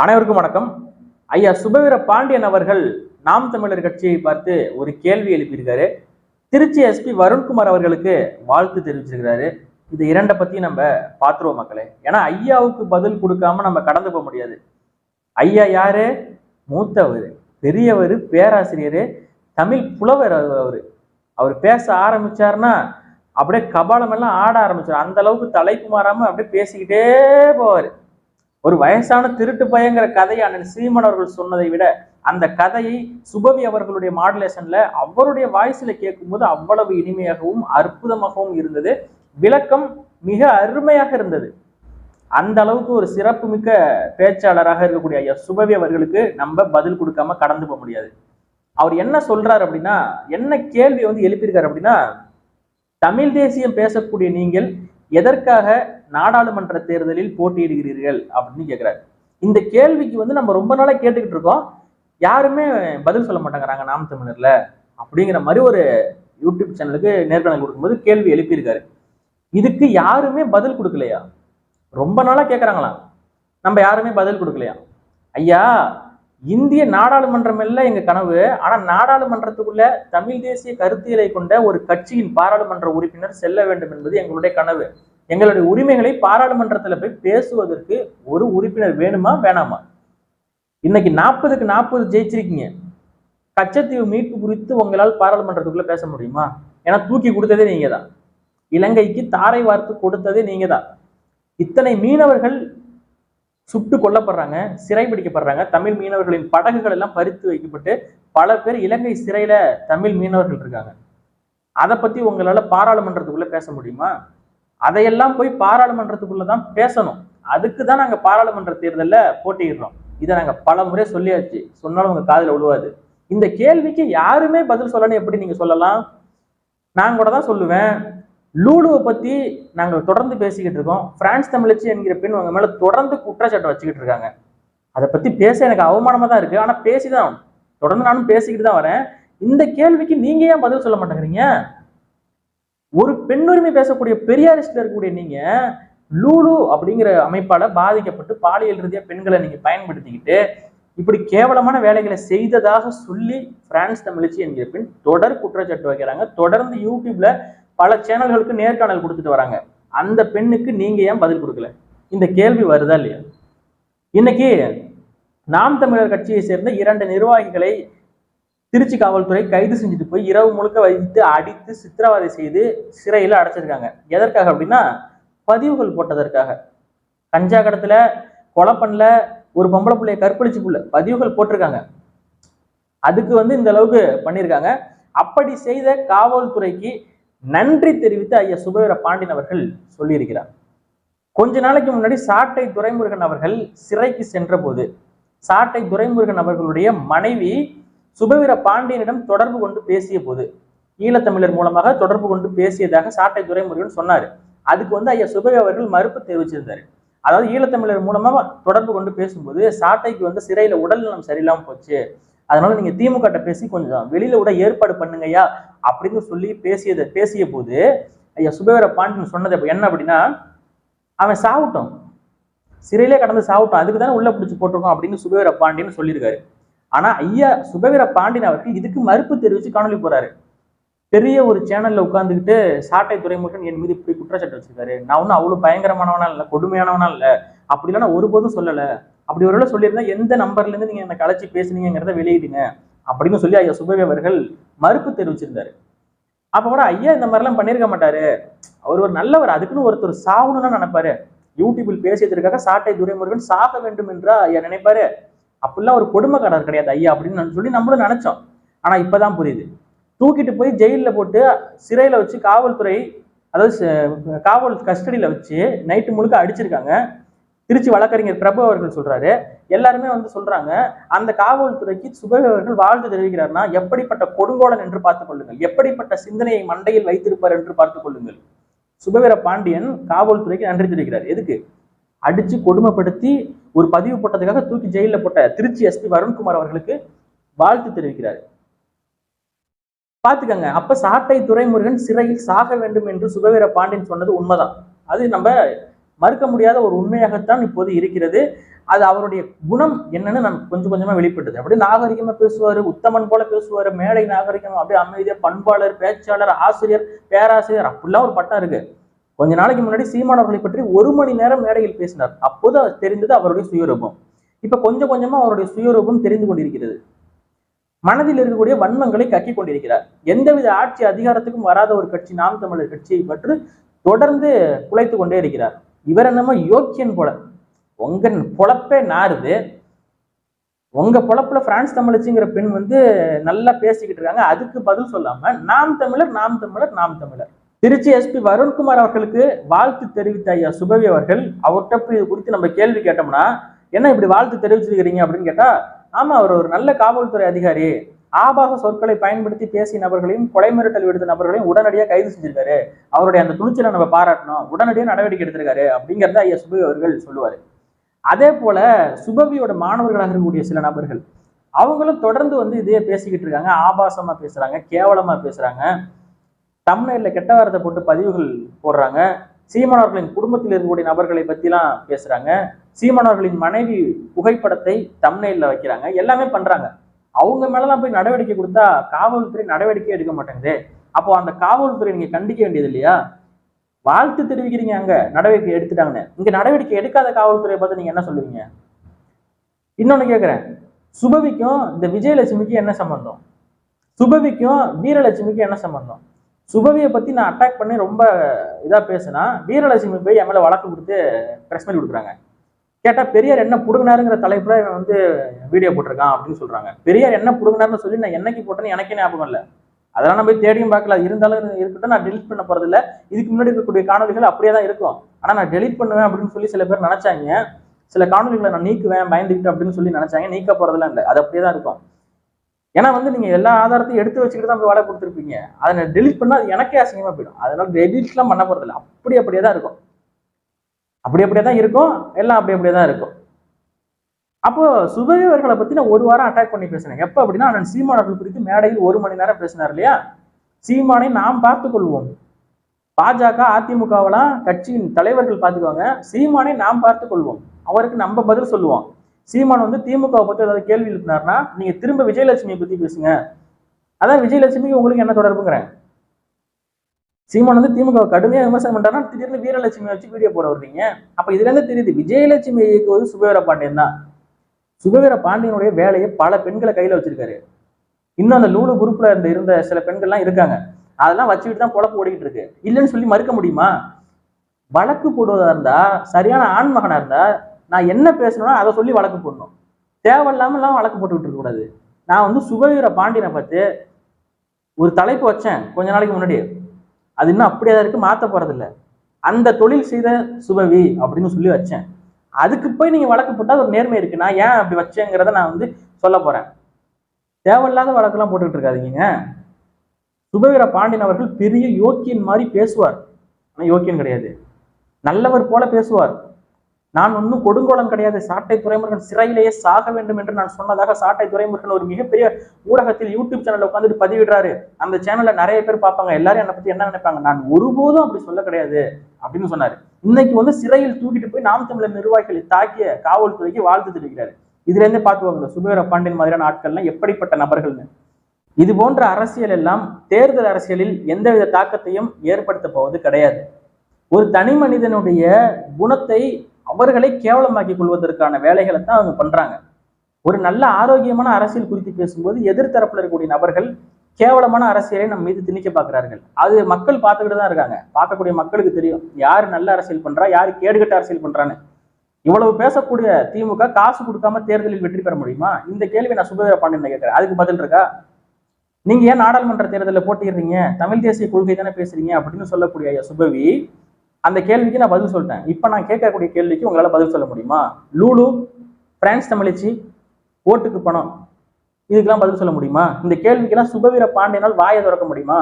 அனைவருக்கும் வணக்கம். ஐயா சுபவீர பாண்டியன் அவர்கள் நாம் தமிழர் கட்சியை பார்த்து ஒரு கேள்வி எழுப்பியிருக்காரு. திருச்சி எஸ்பி வருண்குமார் அவர்களுக்கு வாழ்த்து தெரிவிச்சிருக்கிறாரு. இது இரண்டை பத்தி நம்ம பார்த்துருவோம் மக்களே. ஏன்னா ஐயாவுக்கு பதில் கொடுக்காம நம்ம கடந்து போக முடியாது. ஐயா யாரு? மூத்தவர் பெரியவர் பேராசிரியர் தமிழ் புலவர் அவர். அவர் பேச ஆரம்பிச்சாருன்னா அப்படியே கபாலம் எல்லாம் ஆட ஆரம்பிச்சார். அந்த அளவுக்கு தலைப்பு மாறாம அப்படியே பேசிக்கிட்டே போவார். ஒரு வயசான திருட்டு பயங்கிற கதையை அண்ணன் சீமன் அவர்கள் சொன்னதை விட அந்த கதையை சுபவி அவர்களுடைய மாடுலேஷன்ல அவருடைய வாய்ஸ்ல கேட்கும்போது அவ்வளவு இனிமையாகவும் அற்புதமாகவும் இருந்தது. விளக்கம் மிக அருமையாக இருந்தது. அந்த அளவுக்கு ஒரு சிறப்பு மிக்க பேச்சாளராக இருக்கக்கூடிய ஐயா சுபவி அவர்களுக்கு நம்ம பதில் கொடுக்காம கடந்து போக முடியாது. அவர் என்ன சொல்றாரு அப்படின்னா என்ன கேள்வி வந்து எழுப்பியிருக்காரு அப்படின்னா தமிழ் தேசியம் பேசக்கூடிய நீங்கள் எதற்காக நாடாளுமன்ற தேர்தலில் போட்டியிடுகிறீர்கள் அப்படின்னு கேட்கிறாரு இந்த கேள்விக்கு வந்து நம்ம ரொம்ப நாளா கேட்டுக்கிட்டு இருக்கோம். யாருமே பதில் சொல்ல மாட்டேங்கிறாங்க நாம் தமிழர்ல அப்படிங்கிற மாதிரி ஒரு யூடியூப் சேனலுக்கு நேர்காணல் கொடுக்கும்போது கேள்வி எழுப்பியிருக்காரு. இதுக்கு யாருமே பதில் கொடுக்கலையா? ரொம்ப நாளா கேட்கறாங்களாம் நம்ம யாருமே பதில் கொடுக்கலையா? ஐயா இந்திய நாடாளுமன்றம் இல்லை எங்க கனவு. ஆனா நாடாளுமன்றத்துக்குள்ள தமிழ் தேசிய கருத்தியலை கொண்ட ஒரு கட்சியின் பாராளுமன்ற உறுப்பினர் செல்ல வேண்டும் என்பது எங்களுடைய கனவு. எங்களுடைய உரிமைகளை பாராளுமன்றத்துல போய் பேசுவதற்கு ஒரு உறுப்பினர் வேணுமா வேணாமா? இன்னைக்கு நாற்பதுக்கு நாற்பது ஜெயிச்சிருக்கீங்க. கச்சத்தீவு மீட்பு குறித்து உங்களால் பாராளுமன்றத்துக்குள்ள பேச முடியுமா? ஏன்னா தூக்கி கொடுத்ததே நீங்க தான் இலங்கைக்கு தாரை வார்த்து கொடுத்ததே நீங்க தான் இத்தனை மீனவர்கள் சுட்டு கொல்லப்படுறாங்க சிறை பிடிக்கப்படுறாங்க. தமிழ் மீனவர்களின் படகுகள் எல்லாம் பறித்து வைக்கப்பட்டு பல பேர் இலங்கை சிறையில தமிழ் மீனவர்கள் இருக்காங்க. அதை பத்தி உங்களால பாராளுமன்றத்துக்குள்ள பேச முடியுமா? அதையெல்லாம் போய் பாராளுமன்றத்துக்குள்ள தான் பேசணும். அதுக்கு தான் நாங்க பாராளுமன்ற தேர்தலில் போட்டியிடுறோம். இதை நாங்க பல முறை சொல்லியாச்சு. சொன்னாலும் உங்க காதில் விழுவாது. இந்த கேள்விக்கு யாருமே பதில் சொல்லணும் எப்படி நீங்க சொல்லலாம்? நான் கூட தான் சொல்லுவேன். லூலுவை பத்தி நாங்கள் தொடர்ந்து பேசிக்கிட்டு இருக்கோம். பிரான்ஸ் தமிழச்சி என்கிற பெண் உங்க மேல தொடர்ந்து குற்றச்சாட்டை வச்சுக்கிட்டு இருக்காங்க. அதை பத்தி பேச எனக்கு அவமானமா தான் இருக்கு. ஆனா பேசிதான். தொடர்ந்து நானும் பேசிக்கிட்டு தான் வரேன். இந்த கேள்விக்கு நீங்க ஏன் பதில் சொல்ல மாட்டேங்கிறீங்க? ஒரு பெண்ணுரிமை பேசக்கூடிய பெரியாரிஸ்ட்ல இருக்கக்கூடிய நீங்க லூலு அப்படிங்கிற அமைப்பால பாதிக்கப்பட்டு பாலியல் ரீதியா பெண்களை நீங்க பயன்படுத்திக்கிட்டு இப்படி கேவலமான வேலைகளை செய்ததாக சொல்லி பிரான்ஸ் தமிழிச்சி என்கிற பெண் தொடர் குற்றச்சாட்டு வைக்கிறாங்க. தொடர்ந்து யூடியூப்ல பல சேனல்களுக்கு நேர்காணல் கொடுத்துட்டு வராங்க. அந்த பெண்ணுக்கு நீங்க ஏன் பதில் கொடுக்கல? இந்த கேள்வி வருதா இல்லையா? இன்னைக்கு நாம் தமிழர் கட்சியை சேர்ந்த இரண்டு நிர்வாகிகளை திருச்சி காவல்துறை கைது செஞ்சுட்டு போய் இரவு முழுக்க வைத்து அடித்து சித்திரவதை செய்து சிறையில் அடைச்சிருக்காங்க. எதற்காக அப்படின்னா பதிவுகள் போட்டதற்காக. கஞ்சா கடத்துல கொலை பண்ணல ஒரு பொம்பளை பிள்ளைய கற்பழிச்சு புள்ள பதிவுகள் போட்டிருக்காங்க. அதுக்கு வந்து இந்த அளவுக்கு பண்ணியிருக்காங்க. அப்படி செய்த காவல்துறைக்கு நன்றி தெரிவித்து ஐயா சுபவீர பாண்டியன் அவர்கள் சொல்லியிருக்கிறார். கொஞ்ச நாளைக்கு முன்னாடி சாட்டை துரைமுருகன் அவர்கள் சிறைக்கு சென்ற போது சாட்டை துரைமுருகன் அவர்களுடைய மனைவி சுபவீர பாண்டியனிடம் தொடர்பு கொண்டு பேசிய போது ஈழத்தமிழர் மூலமாக தொடர்பு கொண்டு பேசியதாக சாட்டை துரைமுருகன் சொன்னார். அதுக்கு வந்து ஐயா சுபவி அவர்கள் மறுப்பு தெரிவிச்சிருந்தாரு. அதாவது ஈழத்தமிழர் மூலமா தொடர்பு கொண்டு பேசும்போது சாட்டைக்கு வந்து சிறையில உடல்நலம் சரியில்லாம போச்சு. அதனால நீங்க திமுக பேசி கொஞ்சம் வெளியில விட ஏற்பாடு பண்ணுங்கய்யா. அப்படின்னு சொல்லி பேசியதை பேசிய போது ஐயா சுபவீர பாண்டியன் சொன்னது என்ன அப்படின்னா அவன் சாவட்டும் சிறையிலே கடந்து சாவட்டும் அதுக்கு தானே உள்ள பிடிச்சி போட்டிருக்கோம் அப்படின்னு சுபவீர பாண்டியன் சொல்லியிருக்காரு. ஆனா ஐயா சுபவீர பாண்டியன் அவர்கள் இதுக்கு மறுப்பு தெரிவிச்சு காணொலி போறாரு. பெரிய ஒரு சேனல்ல உட்காந்துக்கிட்டு சாட்டை துறைமுகன் என் மீது இப்படி குற்றச்சாட்டு வச்சிருக்காரு. நான் ஒன்றும் அவ்வளோ பயங்கரமானவனா இல்லை கொடுமையானவனா இல்லை. அப்படிலாம் நான் ஒருபோதும் சொல்லலை. அப்படி ஒருவேளை சொல்லியிருந்தா எந்த நம்பர்ல இருந்து நீங்க எனக்கு அழைச்சி பேசுனீங்கிறத வெளியிடுங்க. அப்படின்னு சொல்லி ஐயா சுபவி அவர்கள் மறுப்பு தெரிவிச்சிருந்தாரு. அப்போ கூட ஐயா இந்த மாதிரிலாம் பண்ணியிருக்க மாட்டாரு. அவர் ஒரு நல்லவர். அதுக்குன்னு ஒருத்தர் சாகணும்னு நினைப்பாரு. யூடியூபில் பேசியதற்காக சாட்டை துரைமுருகன் சாக வேண்டும் என்றா ஐயா நினைப்பாரு. அப்படிலாம் ஒரு கொடுமைக்காரர் கிடையாது ஐயா அப்படின்னு சொல்லி நம்மளும் நினைச்சோம். ஆனா இப்பதான் புரியுது. தூக்கிட்டு போய் ஜெயிலில் போட்டு சிறையில வச்சு காவல்துறை அதாவது காவல் கஸ்டடியில் வச்சு நைட்டு முழுக்க அடிச்சிருக்காங்க. திருச்சி வழக்கறிஞர் பிரபு அவர்கள் சொல்றாரு. எல்லாருமே வந்து சொல்றாங்க அந்த காவல்துறைக்கு சுபவி அவர்கள் வாழ்த்து தெரிவிக்கிறார்னா எப்படிப்பட்ட கொடுங்கோலன் என்று பார்த்துக் கொள்ளுங்கள். எப்படிப்பட்ட சிந்தனையை மண்டையில் வைத்திருப்பார் என்று பார்த்துக் கொள்ளுங்கள். சுபவீர பாண்டியன் காவல்துறைக்கு நன்றி தெரிவிக்கிறார். எதுக்கு? அடிச்சு கொடுமைப்படுத்தி ஒரு பதிவு போட்டதுக்காக தூக்கி ஜெயிலில் போட்ட திருச்சி எஸ்பி வருண்குமார் அவர்களுக்கு வாழ்த்து தெரிவிக்கிறார். பாத்துக்கங்க அப்ப சாட்டை துரைமுருகன் சிறையில் சாக வேண்டும் என்று சுபவீர பாண்டியன் சொன்னது உண்மைதான். அது நம்ம மறுக்க முடியாத ஒரு உண்மையாகத்தான் இப்போது இருக்கிறது. அது அவருடைய குணம் என்னன்னு நமக்கு கொஞ்சம் கொஞ்சமா வெளிப்பட்டது. அப்படியே நாகரிகமா பேசுவாரு உத்தமன் போல பேசுவாரு மேடை நாகரிகம் அப்படியே அமைதியா பண்பாளர் பேச்சாளர் ஆசிரியர் பேராசிரியர் அப்படிலாம் ஒரு பட்டம் இருக்கு. கொஞ்ச நாளைக்கு முன்னாடி சீமான் அவர்களை பற்றி ஒரு மணி நேரம் மேடையில் பேசினார். அப்போது தெரிந்தது அவருடைய சுயரூபம். இப்ப கொஞ்சம் கொஞ்சமா அவருடைய சுயரூபம் தெரிந்து கொண்டிருக்கிறது. மனதில் இருக்கக்கூடிய வன்மங்களை கக்கி கொண்டிருக்கிறார். எந்தவித ஆட்சி அதிகாரத்துக்கும் வராத ஒரு கட்சி நாம் தமிழர் கட்சியை பற்றி தொடர்ந்து குலைத்து கொண்டே இருக்கிறார். இவர் என்னமோ யோக்கியன் போல உங்கள் பொழப்பே நாருது உங்கள் பொழப்பில் பிரான்ஸ் தமிழச்சிங்கிற பெண் வந்து நல்லா பேசிக்கிட்டு இருக்காங்க. அதுக்கு பதில் சொல்லாமல் நாம் தமிழர் நாம் தமிழர் நாம் தமிழர். திருச்சி எஸ்பி வருண்குமார் அவர்களுக்கு வாழ்த்து தெரிவித்த ஐயா சுபவி அவர்கள் அவர்கிட்ட போய் இது குறித்து நம்ம கேள்வி கேட்டோம்னா என்ன இப்படி வாழ்த்து தெரிவிச்சிருக்கிறீங்க அப்படின்னு கேட்டால் ஆமாம் அவர் ஒரு நல்ல காவல்துறை அதிகாரி. ஆபாச சொற்களை பயன்படுத்தி பேசிய நபர்களையும் கொலை மிரட்டல் விடுத்த நபர்களையும் உடனடியாக கைது செஞ்சிருக்காரு. அவருடைய அந்த துணிச்சலை நம்ம பாராட்டணும். உடனடியாக நடவடிக்கை எடுத்திருக்காரு அப்படிங்கிறத ஐயா சுபவி அவர்கள் சொல்லுவாரு. அதே போல சுபவியோட மாணவர்களாக இருக்கக்கூடிய சில நபர்கள் அவங்களும் தொடர்ந்து வந்து இதே பேசிக்கிட்டு இருக்காங்க. ஆபாசமா பேசுறாங்க கேவலமா பேசுறாங்க. தமிழ்நாட்டில் கெட்ட வாரத்தை போட்டு பதிவுகள் போடுறாங்க. சீமானவர்களின் குடும்பத்தில் இருக்கக்கூடிய நபர்களை பத்திலாம் பேசுறாங்க. சீமானவர்களின் மனைவி புகைப்படத்தை தமிழ்நெல்ல வைக்கிறாங்க. எல்லாமே பண்றாங்க. அவங்க மேலலாம் போய் நடவடிக்கை கொடுத்தா காவல்துறை நடவடிக்கை எடுக்க மாட்டேங்குது. அப்போ அந்த காவல்துறை நீங்க கண்டிக்க வேண்டியது இல்லையா? வாழ்த்து தெரிவிக்கிறீங்க அங்க. நடவடிக்கை எடுத்துட்டாங்கன்னு. இங்க நடவடிக்கை எடுக்காத காவல்துறையை பார்த்து நீங்க என்ன சொல்லுவீங்க? இன்னொன்னு கேக்குறேன். சுபவிக்கும் இந்த விஜயலட்சுமிக்கும் என்ன சம்பந்தம்? சுபவிக்கும் வீரலட்சுமிக்கும் என்ன சம்பந்தம்? சுபவியை பத்தி நான் அட்டாக் பண்ணி ரொம்ப இதா பேசுனா வீரலட்சுமி போய் என் மேல வழக்கு கொடுத்து பிரஸ் மீட் கொடுக்குறாங்க. கேட்டா பெரியார் என்ன புடுங்கினாருங்கிற தலைப்புல இவன் வந்து வீடியோ போட்டிருக்கான் அப்படின்னு சொல்றாங்க. பெரியார் என்ன புடுங்கினாருன்னு சொல்லி நான் என்னைக்கு போட்டேன்னு எனக்கே ஞாபகம் இல்லை. அதெல்லாம் நான் போய் தேடியும் பார்க்கல. இருந்தாலும் இருக்கட்டும் நான் டெலிட் பண்ண போறது இதுக்கு முன்னாடி இருக்கக்கூடிய காணொலிகள் அப்படியே தான் இருக்கும். ஆனால் நான் டெலிட் பண்ணுவேன் அப்படின்னு சொல்லி சில பேர் நினைச்சாங்க. சில காணொலிகளை நான் நீக்குவேன் பயந்துக்கிட்டு அப்படின்னு சொல்லி நினைச்சாங்க. நீக்க போறதெல்லாம் இல்லை அது அப்படியே தான் இருக்கும். ஏன்னா வந்து நீங்க எல்லா ஆதாரத்தையும் எடுத்து வச்சுக்கிட்டு தான் போய் வேலை கொடுத்துருப்பீங்க. அதை நான் டெலிட் பண்ணால் அது எனக்கே அசிங்கமா போயிடும். அதனால டெலிட்லாம் பண்ண போறது அப்படி அப்படியே தான் இருக்கும். அப்படி அப்படியே தான் இருக்கும். எல்லாம் அப்படி அப்படியே தான் இருக்கும். அப்போ சுபவி அவர்களை பத்தி நான் ஒரு வாரம் அட்டாக் பண்ணி பேசினேன். எப்ப அப்படின்னா நான் சீமான் அவர்கள் குறித்து மேடையில் ஒரு மணி நேரம் பேசினார் இல்லையா? சீமானை நாம் பார்த்துக் கொள்வோம். பாஜக அதிமுகவெல்லாம் கட்சியின் தலைவர்கள் பார்த்துக்குவாங்க. சீமானை நாம் பார்த்துக் கொள்வோம். அவருக்கு நம்ம பதில் சொல்லுவோம். சீமான் வந்து திமுகவை பத்தி ஏதாவது கேள்வி எழுப்பினார்னா நீங்க திரும்ப விஜயலட்சுமியை பத்தி பேசுங்க. அதான் விஜயலட்சுமிக்கு உங்களுக்கு என்ன தொடர்புங்கிறேன். சீமான் வந்து திமுக கடுமையா விமர்சனம் பண்றாருன்னா திடீர்னு வீரலட்சுமி வச்சு வீடியோ போட வருவீங்க அப்ப இதுல இருந்து தெரியுது விஜயலட்சுமி இயக்குவது சுபேர பாண்டியன் தான். சுகவீர பாண்டியனுடைய வேலையை பல பெண்களை கையில வச்சிருக்காரு. இன்னும் அந்த லூலு குரூப்ல இருந்த இருந்த சில பெண்கள்லாம் இருக்காங்க. அதெல்லாம் வச்சுக்கிட்டு தான் பொழப்பு ஓடிக்கிட்டு இருக்கு. இல்லைன்னு சொல்லி மறுக்க முடியுமா? வழக்கு போடுவதா இருந்தா சரியான ஆண்மகனா இருந்தா நான் என்ன பேசணும்னா அதை சொல்லி வழக்கு போடணும். தேவையில்லாம எல்லாம் வழக்கு போட்டுக்கிட்டு இருக்கக்கூடாது நான் வந்து சுகவீர பாண்டியனை பார்த்து ஒரு தலைப்பு வச்சேன் கொஞ்ச நாளைக்கு முன்னாடி. அது இன்னும் அப்படியே தான் இருக்கு மாத்த போறதில்ல. அந்த தொழில் செய்த சுபவி அப்படின்னு சொல்லி வச்சேன். அதுக்கு போய் நீங்க வழக்கு போட்டால் ஒரு நேர்மை இருக்கு. நான் ஏன் அப்படி வச்சேங்கிறத நான் வந்து சொல்ல போறேன். தேவையில்லாத வழக்கெல்லாம் போட்டுக்கிட்டு இருக்காதீங்க சுபவீர பாண்டியன் அவர்கள் பெரிய யோக்கியன் மாதிரி பேசுவார். ஆனா யோக்கியன் கிடையாது. நல்லவர் போல பேசுவார். நான் ஒன்றும் கொடுங்கோலம் கிடையாது. சாட்டை துறைமுருகன் சிறையிலேயே சாக வேண்டும் என்று நான் சொன்னதாக சாட்டை துறைமுருகன் ஒரு மிகப்பெரிய ஊடகத்தில் யூடியூப் சேனல்ல உட்காந்துட்டு பதிவிடுறாரு. அந்த சேனல்ல நிறைய பேர் பார்ப்பாங்க. எல்லாரும் என்னை பத்தி என்ன நினைப்பாங்க? நான் ஒருபோதும் அப்படி சொல்ல கிடையாது அப்படின்னு சொன்னாரு. இன்னைக்கு வந்து சிறையில் தூக்கிட்டு போய் நாம் தமிழர் நிர்வாகிகளை தாக்கிய காவல்துறைக்கு வாழ்த்து தெரிவிக்கிறாரு. இதுல இருந்தே பார்த்துவாங்க சுபேர பாண்டியன் மாதிரியான ஆட்கள்லாம் எப்படிப்பட்ட நபர்கள்னு. இது போன்ற அரசியல் எல்லாம் தேர்தல் அரசியலில் எந்தவித தாக்கத்தையும் ஏற்படுத்த போவது கிடையாது. ஒரு தனி மனிதனுடைய குணத்தை அவர்களை கேவலமாக்கி கொள்வதற்கான வேலைகளை தான் அவங்க பண்றாங்க. ஒரு நல்ல ஆரோக்கியமான அரசியல் குறித்து பேசும்போது எதிர்த்தரப்புல இருக்கக்கூடிய நபர்கள் கேவலமான அரசியலை நம்ம மீது திணிக்க பார்க்கிறார்கள். அது மக்கள் பார்த்துக்கிட்டு தான் இருக்காங்க. பார்க்கக்கூடிய மக்களுக்கு தெரியும். யார் நல்ல அரசியல் பண்றா? யார் கேடுகட்ட அரசியல் பண்றான்னு. இவ்வளவு பேசக்கூடிய திமுக காசு கொடுக்காம தேர்தலில் வெற்றி பெற முடியுமா? இந்த கேள்வி நான் சுபேந்திர பாண்டியன் கேட்கிறேன். அதுக்கு பதில் இருக்கா? நீங்க ஏன் நாடாளுமன்ற தேர்தலில் போட்டிடுறீங்க தமிழ் தேசிய கொள்கை தானே பேசுறீங்க அப்படின்னு சொல்லக்கூடிய ஐயா சுபவி அந்த கேள்விக்கு நான் பதில் சொல்லிட்டேன். இப்போ நான் கேட்கக்கூடிய கேள்விக்கு உங்களால பதில் சொல்ல முடியுமா? லூலு பிரான்ஸ் தமிழிச்சி ஓட்டுக்கு பணம். இதுக்கெல்லாம் பதில் சொல்ல முடியுமா? இந்த கேள்விக்கெல்லாம் சுபவீர பாண்டியனால் வாயை திறக்க முடியுமா?